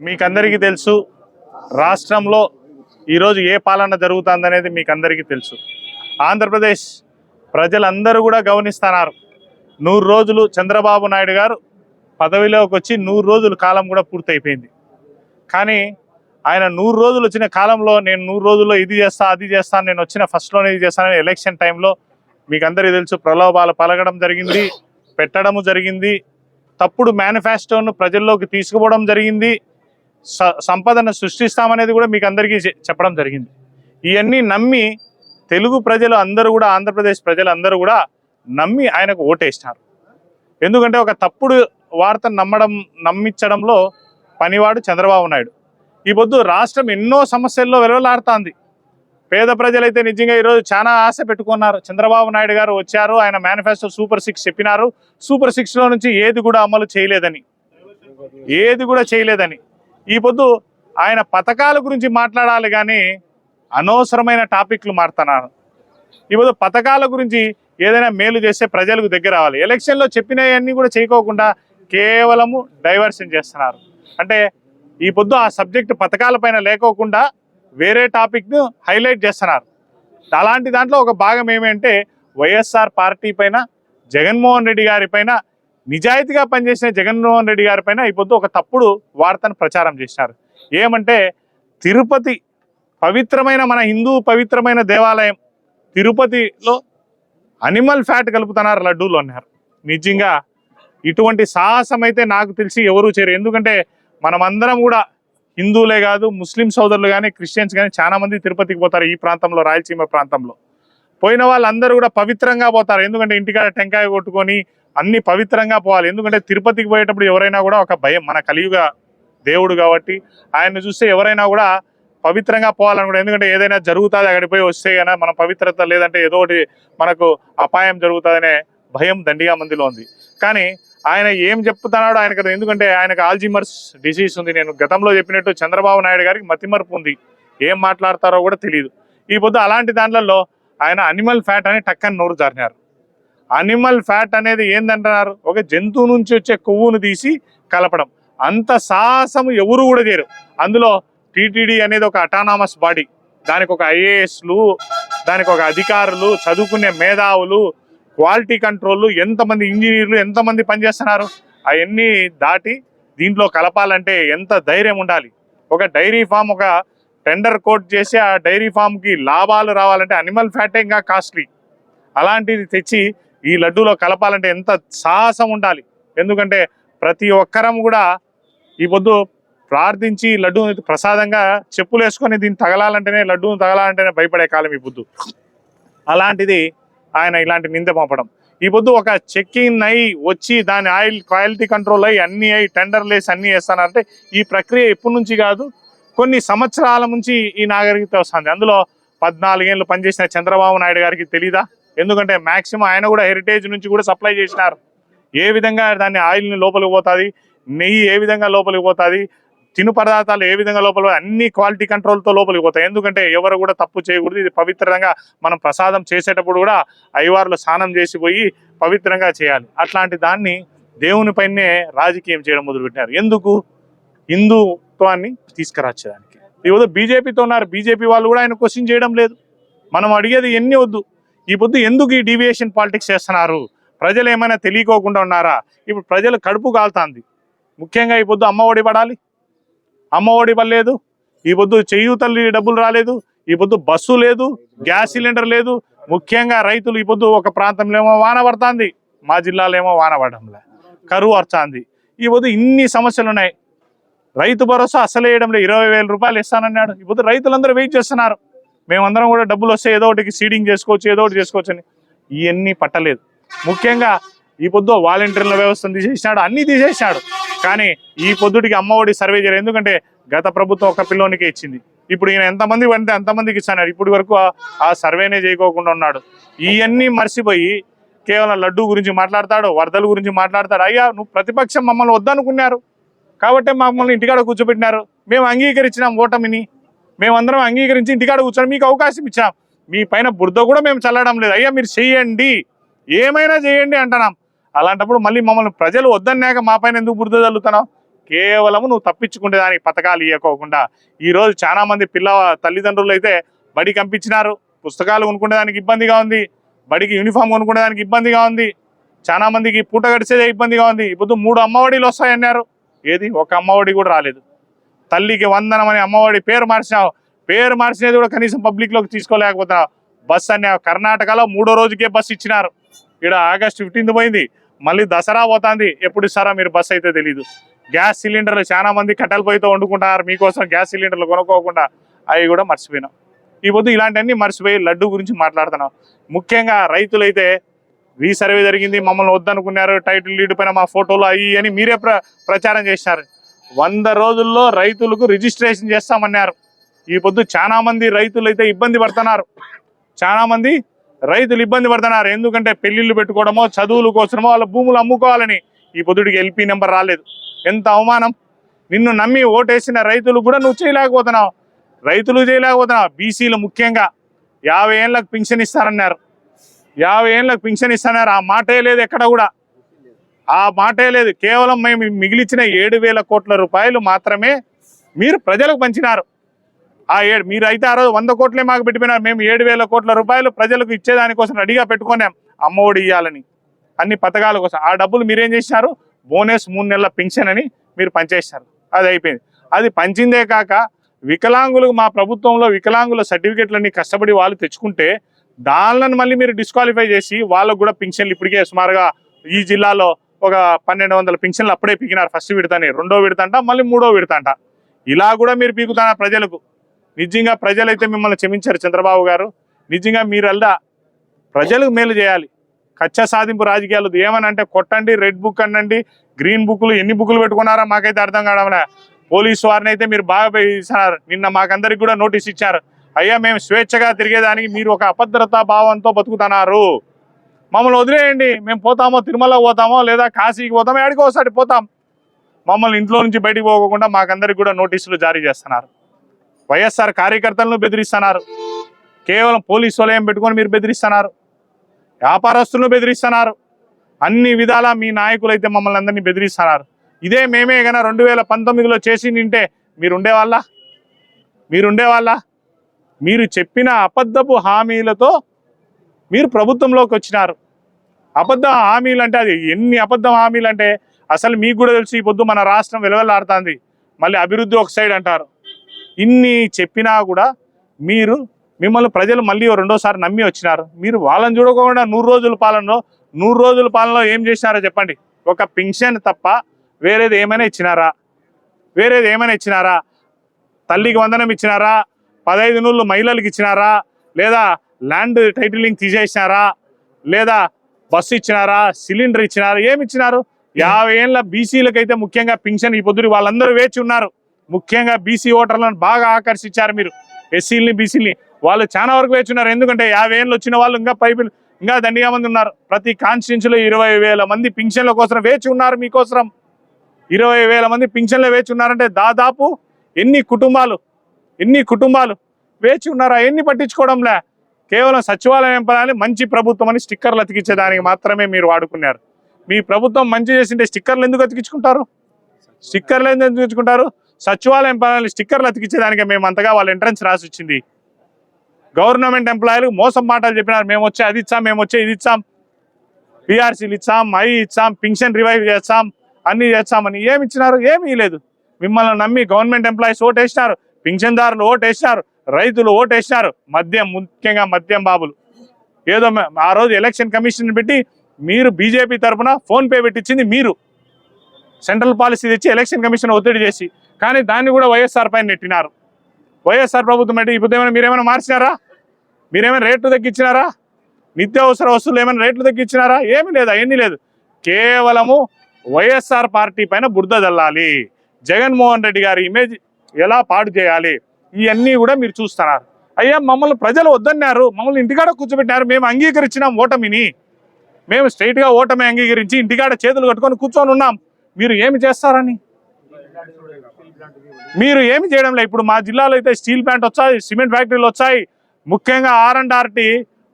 మీకందరికీ తెలుసు రాష్ట్రంలో ఈరోజు ఏ పాలన జరుగుతుందనేది మీకు అందరికీ తెలుసు. ఆంధ్రప్రదేశ్ ప్రజలందరూ కూడా గమనిస్తున్నారు. నూరు రోజులు చంద్రబాబు నాయుడు గారు పదవిలోకి వచ్చి నూరు రోజులు కాలం కూడా పూర్తయిపోయింది. కానీ ఆయన నూరు రోజులు వచ్చిన కాలంలో నేను నూరు రోజుల్లో ఇది చేస్తా అది చేస్తాను నేను వచ్చిన ఫస్ట్లోనే ఇది చేస్తానని ఎలక్షన్ టైంలో మీకు అందరికీ తెలుసు ప్రలోభాలు పలగడం జరిగింది పెట్టడము జరిగింది తప్పుడు మేనిఫెస్టోను ప్రజల్లోకి తీసుకుపోవడం జరిగింది. సంపదను సృష్టిస్తామనేది కూడా మీకు అందరికీ చెప్పడం జరిగింది. ఇవన్నీ నమ్మి తెలుగు ప్రజలు అందరూ కూడా ఆంధ్రప్రదేశ్ ప్రజలు అందరూ కూడా నమ్మి ఆయనకు ఓటేసినారు. ఎందుకంటే ఒక తప్పుడు వార్తను నమ్మడం నమ్మించడంలో పనివాడు చంద్రబాబు నాయుడు. ఈ పొద్దు రాష్ట్రం ఎన్నో సమస్యల్లో వెలువలాడుతోంది. పేద ప్రజలైతే నిజంగా ఈరోజు చాలా ఆశ పెట్టుకున్నారు. చంద్రబాబు నాయుడు గారు వచ్చారు ఆయన మేనిఫెస్టో సూపర్ సిక్స్ చెప్పినారు. సూపర్ సిక్స్లో నుంచి ఏది కూడా అమలు చేయలేదని. ఏది కూడా చేయలేదని. ఈ పొద్దు ఆయన పథకాల గురించి మాట్లాడాలి కానీ అనవసరమైన టాపిక్లు మారుతున్నారు. ఈ పొద్దు పథకాల గురించి ఏదైనా మేలు చేస్తే ప్రజలకు దగ్గర రావాలి. ఎలక్షన్లో చెప్పినవన్నీ కూడా చేయకోకుండా కేవలము డైవర్షన్ చేస్తున్నారు. అంటే ఈ పొద్దు ఆ సబ్జెక్ట్ పథకాల పైన లేకోకుండా వేరే టాపిక్ను హైలైట్ చేస్తున్నారు. అలాంటి దాంట్లో ఒక భాగం ఏమంటే వైఎస్ఆర్ పార్టీ పైన జగన్మోహన్ రెడ్డి గారి పైన నిజాయితీగా పనిచేసిన జగన్మోహన్ రెడ్డి గారి పైన పొద్దు ఒక తప్పుడు వార్తను ప్రచారం చేసినారు ఏమంటే తిరుపతి పవిత్రమైన మన హిందూ పవిత్రమైన దేవాలయం తిరుపతిలో అనిమల్ ఫ్యాట్ కలుపుతున్నారు లడ్డూలు అన్నారు. నిజంగా ఇటువంటి సాహసం అయితే నాకు తెలిసి ఎవరు చేయరు. ఎందుకంటే మనమందరం కూడా హిందువులే కాదు ముస్లిం సోదరులు కానీ క్రిస్టియన్స్ కానీ చాలామంది తిరుపతికి పోతారు ఈ ప్రాంతంలో రాయలసీమ ప్రాంతంలో. పోయిన వాళ్ళందరూ కూడా పవిత్రంగా పోతారు. ఎందుకంటే ఇంటికాడ టెంకాయ కొట్టుకొని అన్ని పవిత్రంగా పోవాలి. ఎందుకంటే తిరుపతికి పోయేటప్పుడు ఎవరైనా కూడా ఒక భయం మన కలియుగ దేవుడు కాబట్టి. ఆయన్ని చూస్తే ఎవరైనా కూడా పవిత్రంగా పోవాలనుకుంటే ఎందుకంటే ఏదైనా జరుగుతుంది అక్కడికి పోయి వస్తే కనుక మన పవిత్రత లేదంటే ఏదో ఒకటి మనకు అపాయం జరుగుతుందనే భయం దండిగా మందిలో ఉంది. కానీ ఆయన ఏం చెప్తున్నాడో ఆయనకు కదా ఎందుకంటే ఆయనకు ఆల్జిమర్స్ డిసీజ్ ఉంది. నేను గతంలో చెప్పినట్టు చంద్రబాబు నాయుడు గారికి మతిమరుపు ఉంది. ఏం మాట్లాడతారో కూడా తెలియదు ఈ పొద్దు అలాంటి దాంట్లలో ఆయన అనిమల్ ఫ్యాట్ అని టక్కని నోరు జారినారు. అనిమల్ ఫ్యాట్ అనేది ఏందంటున్నారు? ఒక జంతువు నుంచి వచ్చే కొవ్వును తీసి కలపడం. అంత సాహసం ఎవరు కూడా చేయరు. అందులో టీటీడీ అనేది ఒక అటానామస్ బాడీ దానికి ఒక ఐఏఎస్లు దానికి ఒక అధికారులు చదువుకునే మేధావులు క్వాలిటీ కంట్రోల్ ఎంతమంది ఇంజనీర్లు ఎంతమంది పనిచేస్తున్నారు? అవన్నీ దాటి దీంట్లో కలపాలంటే ఎంత ధైర్యం ఉండాలి? ఒక డైరీ ఫామ్ ఒక టెండర్ కోట్ చేసి ఆ డైరీ ఫామ్కి లాభాలు రావాలంటే అనిమల్ ఫ్యాటే ఇంకా కాస్ట్లీ. అలాంటిది తెచ్చి ఈ లడ్డూలో కలపాలంటే ఎంత సాహసం ఉండాలి. ఎందుకంటే ప్రతి ఒక్కరం కూడా ఈ పొద్దు ప్రార్థించి లడ్డూ ప్రసాదంగా చెప్పులు వేసుకొని దీన్ని తగలాలంటేనే లడ్డూని తగలాలంటేనే భయపడే కాలం ఈ పొద్దు. అలాంటిది ఆయన ఇలాంటి నింద పంపడం ఈ పొద్దు ఒక చెక్కింగ్ అయి వచ్చి దాని ఆయిల్ క్వాలిటీ కంట్రోల్ అయ్యి అన్ని అయి టెండర్లు వేసి అన్ని వేస్తానంటే ఈ ప్రక్రియ ఎప్పటి నుంచి కాదు కొన్ని సంవత్సరాల నుంచి ఈ నాగరికత వస్తుంది. అందులో పద్నాలుగేళ్ళు పనిచేసిన చంద్రబాబు నాయుడు గారికి తెలీదా? ఎందుకంటే మ్యాక్సిమం ఆయన కూడా హెరిటేజ్ నుంచి కూడా సప్లై చేసినారు. ఏ విధంగా దాన్ని ఆయిల్ని లోపలికి పోతుంది నెయ్యి ఏ విధంగా లోపలికి పోతుంది తిను పదార్థాలు ఏ విధంగా లోపల అన్ని క్వాలిటీ కంట్రోల్తో లోపలికి పోతాయి. ఎందుకంటే ఎవరు కూడా తప్పు చేయకూడదు. ఇది పవిత్రంగా మనం ప్రసాదం చేసేటప్పుడు కూడా అయ్యవార్లు స్నానం చేసి పోయి పవిత్రంగా చేయాలి. అట్లాంటి దాన్ని దేవుని పైనే రాజకీయం చేయడం మొదలుపెట్టినారు. ఎందుకు? హిందుత్వాన్ని తీసుకురాచేదానికి ఈరోజు బీజేపీతో ఉన్నారు. బీజేపీ వాళ్ళు కూడా ఆయన క్వశ్చన్ చేయడం లేదు. మనం అడిగేది ఎన్ని వద్దు. ఈ పొద్దు ఎందుకు ఈ డీవియేషన్ పాలిటిక్స్ చేస్తున్నారు? ప్రజలు ఏమైనా తెలియకోకుండా ఉన్నారా? ఇప్పుడు ప్రజలు కడుపు కాలుతాంది. ముఖ్యంగా ఈ పొద్దు అమ్మ ఒడి పడాలి. అమ్మ ఒడి పడలేదు. ఈ పొద్దు చేయూతల్లి డబ్బులు రాలేదు. ఈ పొద్దు బస్సు లేదు. గ్యాస్ సిలిండర్ లేదు. ముఖ్యంగా రైతులు ఈ పొద్దు ఒక ప్రాంతంలో ఏమో వాన పడుతుంది. మా జిల్లాలో ఏమో వాన పడడంలే. కరువు అర్చాంది ఈ పొద్దు ఇన్ని సమస్యలు ఉన్నాయి రైతు భరోసా అసలు వేయడం లేదు ఇరవై వేల రూపాయలు ఇస్తానన్నాడు. ఈ పొద్దు రైతులందరూ వెయిట్ చేస్తున్నారు. మేమందరం కూడా డబ్బులు వస్తే ఏదో ఒకటికి సీడింగ్ చేసుకోవచ్చు ఏదో ఒకటి చేసుకోవచ్చు అని ఇవన్నీ పట్టలేదు. ముఖ్యంగా ఈ పొద్దు వాలంటీర్ల వ్యవస్థను తీసేసినాడు అన్ని తీసేసినాడు. కానీ ఈ పొద్దుటికి అమ్మఒడి సర్వే చేయలేదు. ఎందుకంటే గత ప్రభుత్వం ఒక పిల్లోనికే ఇచ్చింది. ఇప్పుడు ఈయన ఎంతమంది పడితే అంతమందికి ఇస్తాడు ఇప్పటి వరకు ఆ- సర్వేనే చేయకోకుండా ఉన్నాడు. ఇవన్నీ మర్చిపోయి కేవలం లడ్డు గురించి మాట్లాడతాడు వరదల గురించి మాట్లాడతాడు. అయ్యా నువ్వు ప్రతిపక్షం మమ్మల్ని వద్దనుకున్నారు. కాబట్టి మమ్మల్ని ఇంటికాడ కూర్చోబెట్టినారు. మేము అంగీకరించినాం ఓటమిని. మేమందరం అంగీకరించి ఇంటికాడ కూర్చొని మీకు అవకాశం ఇచ్చాం మీ పైన బురద కూడా మేము చల్లడం లేదు. అయ్యా మీరు చెయ్యండి ఏమైనా చేయండి అంటున్నాం. అలాంటప్పుడు మళ్ళీ మమ్మల్ని ప్రజలు వద్దన్నాక మా పైన ఎందుకు బురద చల్లుతున్నావు కేవలం నువ్వు తప్పించుకునే దానికి పథకాలు ఇవ్వకోకుండా ఈ రోజు చాలా మంది పిల్ల తల్లిదండ్రులు అయితే బడి కంపించినారు. పుస్తకాలు కొనుక్కునేదానికి ఇబ్బందిగా ఉంది. బడికి యూనిఫామ్ కొనుక్కునేదానికి ఇబ్బందిగా ఉంది. చాలా మందికి పూట గడిచేదే ఇబ్బందిగా ఉంది. ఇప్పుడు మూడు అమ్మఒడిలు వస్తాయన్నారు. ఏది? ఒక అమ్మఒడి కూడా రాలేదు. తల్లికి వందనం అనే అమ్మఒడి పేరు మార్చినావు. పేరు మార్చినది కూడా కనీసం పబ్లిక్లోకి తీసుకోలేకపోతున్నావు. బస్ అనే కర్ణాటకలో మూడో రోజుకే బస్ ఇచ్చినారు. ఇక్కడ ఆగస్ట్ ఫిఫ్టీన్త్ పోయింది. మళ్ళీ దసరా పోతుంది. ఎప్పుడు ఇస్తారా మీరు బస్ అయితే తెలీదు. గ్యాస్ సిలిండర్లు చాలా మంది కట్టెల పొయ్యితో వండుకుంటున్నారు. మీకోసం గ్యాస్ సిలిండర్లు కొనుక్కోకుండా అవి కూడా మర్చిపోయినాం. ఈ పొద్దు ఇలాంటివన్నీ మర్చిపోయి లడ్డు గురించి మాట్లాడుతున్నాం. ముఖ్యంగా రైతులైతే రీసర్వే జరిగింది మమ్మల్ని వద్దనుకున్నారు టైటిల్ లీడ్ పైన మా ఫోటోలు అయ్యి అని మీరే ప్ర ప్రచారం చేసినారు. వంద రోజుల్లో రైతులకు రిజిస్ట్రేషన్ చేస్తామన్నారు. ఈ పొద్దు చాలా మంది రైతులు అయితే ఇబ్బంది పడుతున్నారు. చాలా మంది రైతులు ఇబ్బంది పడుతున్నారు. ఎందుకంటే పెళ్ళిళ్ళు పెట్టుకోవడమో చదువుల కోసమో వాళ్ళ భూములు అమ్ముకోవాలని ఈ పొద్దుడికి ఎల్పీ నెంబర్ రాలేదు. ఎంత అవమానం. నిన్ను నమ్మి ఓటేసిన రైతులు కూడా నువ్వు చేయలేకపోతున్నావు. రైతులు చేయలేకపోతున్నావు. బీసీలు ముఖ్యంగా యాభై ఏళ్ళకు పింఛన్ ఇస్తారన్నారు. యాభై ఏళ్ళకు పింఛన్ ఇస్తారన్నారు. ఆ మాటే లేదు ఎక్కడ కూడా. ఆ మాటే లేదు. కేవలం మేము మిగిలిచిన ఏడు వేల కోట్ల రూపాయలు మాత్రమే మీరు ప్రజలకు పంచినారు. ఆ ఏడు మీరు అయితే ఆ రోజు వంద కోట్లే మాకు పెట్టిపోయినారు. మేము ఏడు వేల కోట్ల రూపాయలు ప్రజలకు ఇచ్చేదానికోసం రెడీగా పెట్టుకున్నాం. అమ్మఒడి ఇవ్వాలని అన్ని పథకాల కోసం. ఆ డబ్బులు మీరేం చేసినారు? బోనస్ మూడు నెలల పింఛన్ అని మీరు పంచేసినారు అది అయిపోయింది. అది పంచిందే కాక వికలాంగులకు మా ప్రభుత్వంలో వికలాంగుల సర్టిఫికెట్లన్నీ కష్టపడి వాళ్ళు తెచ్చుకుంటే దానిలను మళ్ళీ మీరు డిస్క్వాలిఫై చేసి వాళ్ళకు కూడా పింఛన్లు ఇప్పటికే సుమారుగా ఈ జిల్లాలో ఒక పన్నెండు వందల పింఛన్లు అప్పుడే పీకినారు ఫస్ట్ విడతని రెండో విడతంట మళ్ళీ మూడో విడతంట. ఇలా కూడా మీరు పీకుతారా ప్రజలకు? నిజంగా ప్రజలైతే మిమ్మల్ని క్షమించారు చంద్రబాబు గారు. నిజంగా మీరల్లా ప్రజలకు మేలు చేయాలి. కచ్చ సాధింపు రాజకీయాలు ఏమనంటే కొట్టండి రెడ్ బుక్ అనండి గ్రీన్ బుక్లు ఎన్ని బుక్లు పెట్టుకున్నారో మాకైతే అర్థం కావడంలే పోలీసు వారిని అయితే మీరు బాగా ఇస్తున్నారు నిన్న మాకందరికి కూడా నోటీస్ ఇచ్చారు. అయ్యా మేము స్వేచ్ఛగా తిరిగేదానికి మీరు ఒక అభద్రతా భావంతో బతుకుతున్నారు. మమ్మల్ని వదిలేయండి మేము పోతామో తిరుమల పోతామో లేదా కాశీకి పోతామో ఎక్కడికి ఒకసారి పోతాం. మమ్మల్ని ఇంట్లో నుంచి బయటికి పోకుండా మాకందరికి కూడా నోటీసులు జారీ చేస్తున్నారు. వైఎస్ఆర్ కార్యకర్తలను బెదిరిస్తున్నారు. కేవలం పోలీసు వలయం పెట్టుకొని మీరు బెదిరిస్తున్నారు. వ్యాపారస్తులను బెదిరిస్తున్నారు. అన్ని విధాలా మీ నాయకులు అయితే మమ్మల్ని అందరినీ బెదిరిస్తున్నారు. ఇదే మేమే కన్నా రెండు వేల పంతొమ్మిదిలో చేసి నింటే మీరు ఉండేవాళ్ళ మీరు ఉండేవాళ్ళ మీరు చెప్పిన అబద్ధపు హామీలతో మీరు ప్రభుత్వంలోకి వచ్చినారు. అబద్ధ హామీలు అంటే అది ఎన్ని అబద్ధ హామీలు అంటే అసలు మీకు కూడా తెలుసు ఈ పొద్దు మన రాష్ట్రం వెలవెల్లాడుతుంది. మళ్ళీ అభివృద్ధి ఒక సైడ్ అంటారు. ఇన్ని చెప్పినా కూడా మీరు మిమ్మల్ని ప్రజలు మళ్ళీ రెండోసారి నమ్మి వచ్చినారు. మీరు వాళ్ళని చూడకుండా నూరు రోజుల పాలనలో నూరు రోజుల పాలనలో ఏం చేసినారో చెప్పండి. ఒక పింఛన్ తప్ప వేరేది ఏమైనా ఇచ్చినారా? వేరేది ఏమైనా ఇచ్చినారా? తల్లికి వందనం ఇచ్చినారా? పదహైదు నూళ్ళు మహిళలకు ఇచ్చినారా? లేదా ల్యాండ్ టైటిలింగ్ తీసేసినారా? లేదా బస్సు ఇచ్చినారా? సిలిండర్ ఇచ్చినారా? ఏమి ఇచ్చినారు? యాభై ఏళ్ళ బీసీలకైతే ముఖ్యంగా పింఛన్ ఈ పొద్దురు వాళ్ళందరూ వేచి ఉన్నారు. ముఖ్యంగా బీసీ ఓటర్లను బాగా ఆకర్షించారు మీరు. ఎస్సీలని బీసీలని వాళ్ళు చాలా వరకు వేచి ఉన్నారు. ఎందుకంటే యాభై ఏళ్ళు వచ్చిన వాళ్ళు ఇంకా పైపులు ఇంకా దండిగా మంది ఉన్నారు. ప్రతి కాన్స్టిట్యూన్సీలో ఇరవై వేల మంది పింఛన్ల కోసం వేచి ఉన్నారు మీకోసం ఇరవై వేల మంది పింఛన్లు వేచి ఉన్నారంటే దాదాపు ఎన్ని కుటుంబాలు ఎన్ని కుటుంబాలు వేచి ఉన్నారా? ఎన్ని పట్టించుకోవడంలే? కేవలం సచివాలయం పదాన్ని మంచి ప్రభుత్వం అని స్టిక్కర్లు అతికించేదానికి మాత్రమే మీరు వాడుకున్నారు. మీ ప్రభుత్వం మంచి చేసింటే స్టిక్కర్లు ఎందుకు అతికించుకుంటారు? స్టిక్కర్లు ఎందుకు అతికించుకుంటారు? సచివాలయం పదాన్ని స్టిక్కర్లు అతికించేదానికి మేము అంతగా వాళ్ళ ఎంట్రన్స్ రాసి వచ్చింది. గవర్నమెంట్ ఎంప్లాయీలు మోసం మాటలు చెప్పినారు. మేము వచ్చే అది ఇచ్చాం మేము వచ్చే ఇది ఇచ్చాం. పిఆర్సీలు ఇచ్చాం అవి ఇచ్చాం పింఛన్ రివైవ్ చేస్తాం అన్ని చేస్తామని ఏమి ఇచ్చినారు? ఏమీ లేదు. మిమ్మల్ని నమ్మి గవర్నమెంట్ ఎంప్లాయీస్ ఓటేసినారు. పింఛన్దారులు ఓటేసినారు. రైతులు ఓటేసినారు. మద్యం ముఖ్యంగా మద్యం బాబులు. ఏదో ఆ రోజు ఎలక్షన్ కమిషన్ పెట్టి మీరు బీజేపీ తరఫున ఫోన్పే పెట్టించింది మీరు. సెంట్రల్ పాలసీ తెచ్చి ఎలక్షన్ కమిషన్ ఒత్తిడి చేసి. కానీ దాన్ని కూడా వైఎస్ఆర్ పైన నెట్టినారు. వైఎస్ఆర్ ప్రభుత్వం అంటే ఇప్పుడు ఏమైనా మీరేమైనా మార్చినారా? మీరేమైనా రేట్లు తగ్గించినారా? నిత్యావసర వస్తువులు ఏమైనా రేట్లు తగ్గించినారా? ఏమీ లేదు అవన్నీ లేదు. కేవలము వైఎస్ఆర్ పార్టీ పైన బురద చల్లాలి జగన్మోహన్ రెడ్డి గారి ఇమేజ్ ఎలా పాడు చేయాలి? ఇవన్నీ కూడా మీరు చూస్తున్నారు అయ్యా మమ్మల్ని ప్రజలు వద్దన్నారు. మమ్మల్ని ఇంటికాడ కూర్చోబెట్టినారు. మేము అంగీకరించినాం ఓటమిని. మేము స్ట్రైట్గా ఓటమి అంగీకరించి ఇంటికాడ చేతులు కట్టుకొని కూర్చొని ఉన్నాం. మీరు ఏమి చేస్తారని? మీరు ఏమి చేయడం లేదు. ఇప్పుడు మా జిల్లాలో అయితే స్టీల్ ప్లాంట్ వచ్చాయి సిమెంట్ ఫ్యాక్టరీలు వచ్చాయి. ముఖ్యంగా ఆర్ అండ్ ఆర్టీ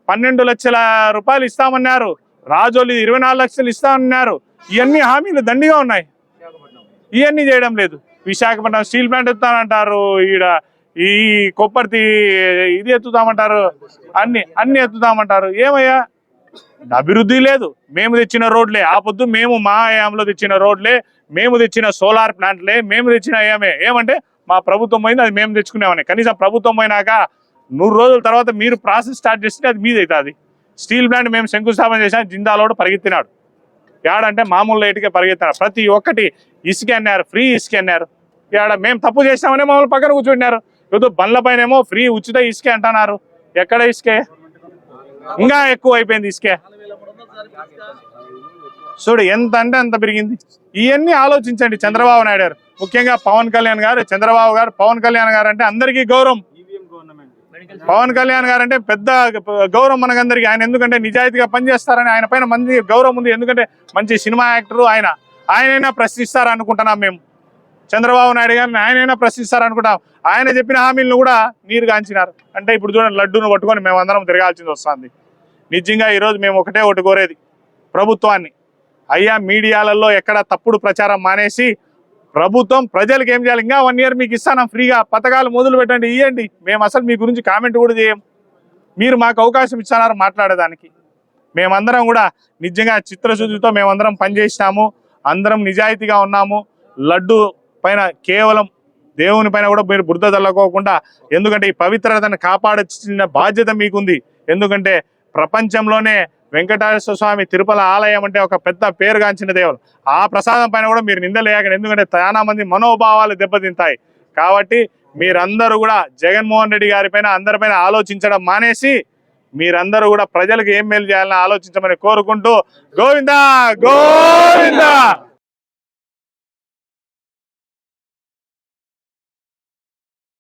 పన్నెండు లక్షల రూపాయలు ఇస్తామన్నారు. రాజోలు ఇరవై నాలుగు లక్షలు ఇస్తామన్నారు. ఇవన్నీ హామీలు దండిగా ఉన్నాయి. ఇవన్నీ చేయడం లేదు. విశాఖపట్నం స్టీల్ ప్లాంట్ ఇస్తానంటారు ఈడ. ఈ కొబ్బరి ఇది ఎత్తుతామంటారు? అన్ని అన్ని ఎత్తుతామంటారు. ఏమయ్యా? అభివృద్ధి లేదు. మేము తెచ్చిన రోడ్లే. ఆ పొద్దు మేము మా హయాంలో తెచ్చిన రోడ్లే మేము తెచ్చిన సోలార్ ప్లాంట్లే మేము తెచ్చిన ఏమే. ఏమంటే మా ప్రభుత్వం పోయింది అది మేము తెచ్చుకునేవానే. కనీసం ప్రభుత్వం పోయినాక నూరు రోజుల తర్వాత మీరు ప్రాసెస్ స్టార్ట్ చేస్తే అది మీది అది స్టీల్ ప్లాంట్ మేము శంకుస్థాపన చేసాం జిందాలోడు పరిగెత్తినాడు. ఏడంటే మామూలు రేటుకే పరిగెత్తినాడు. ప్రతి ఒక్కటి ఇసుక అన్నారు ఫ్రీ ఇసుక అన్నారు. ఏడ మేము తప్పు చేసామని మమ్మల్ని పక్కన కూర్చుంటున్నారు. ఏదో బండ్ల పైనేమో ఫ్రీ ఉచిత ఇసుకే అంటున్నారు. ఎక్కడ ఇసుకే? ఇంకా ఎక్కువ అయిపోయింది ఇసుకే. చూడు ఎంత అంటే అంత పెరిగింది. ఇవన్నీ ఆలోచించండి చంద్రబాబు నాయుడు గారు. ముఖ్యంగా పవన్ కళ్యాణ్ గారు చంద్రబాబు గారు పవన్ కళ్యాణ్ గారు అంటే అందరికీ గౌరవం. పవన్ కళ్యాణ్ గారు అంటే పెద్ద గౌరవం మనకందరికి. ఆయన ఎందుకంటే నిజాయితీగా పనిచేస్తారని ఆయన పైన మంచి గౌరవం ఉంది. ఎందుకంటే మంచి సినిమా యాక్టర్ ఆయన. ఆయనైనా ప్రశ్నిస్తారు అనుకుంటున్నాం మేము. చంద్రబాబు నాయుడు గారిని ఆయనైనా ప్రశ్నిస్తారు అనుకుంటాం ఆయన చెప్పిన హామీలను కూడా నీరు కాంచినారు. అంటే ఇప్పుడు చూడండి లడ్డూను పట్టుకొని మేము అందరం తిరగాల్సింది వస్తుంది. నిజంగా ఈరోజు మేము ఒకటే ఒకటి కోరేది ప్రభుత్వాన్ని. అయ్యా మీడియాలలో ఎక్కడ తప్పుడు ప్రచారం మానేసి ప్రభుత్వం ప్రజలకు ఏం చేయాలి? ఇంకా వన్ ఇయర్ మీకు ఇస్తాను ఫ్రీగా. పథకాలు మొదలు పెట్టండి ఇవ్వండి మేము అసలు మీ గురించి కామెంట్ కూడా చేయం మీరు మాకు అవకాశం ఇస్తున్నారు మాట్లాడేదానికి. మేమందరం కూడా నిజంగా చిత్రశుద్ధితో మేమందరం పనిచేసినాము. అందరం నిజాయితీగా ఉన్నాము. లడ్డు పైన కేవలం దేవుని పైన కూడా మీరు బురద చల్లకోకుండా ఎందుకంటే ఈ పవిత్రతను కాపాడాల్సిన బాధ్యత మీకుంది. ఎందుకంటే ప్రపంచంలోనే వెంకటేశ్వర స్వామి తిరుపల ఆలయం అంటే ఒక పెద్ద పేరుగాంచిన దేవుడు. ఆ ప్రసాదం పైన కూడా మీరు నిందలేయకండి. ఎందుకంటే చాలా మంది మనోభావాలు దెబ్బతింటాయి. కాబట్టి మీరందరూ కూడా జగన్మోహన్ రెడ్డి గారి పైన అందరిపైన ఆలోచించడం మానేసి మీరందరూ కూడా ప్రజలకు ఏం మేలు చేయాలని ఆలోచించమని కోరుకుంటూ గోవిందా గోవిందా!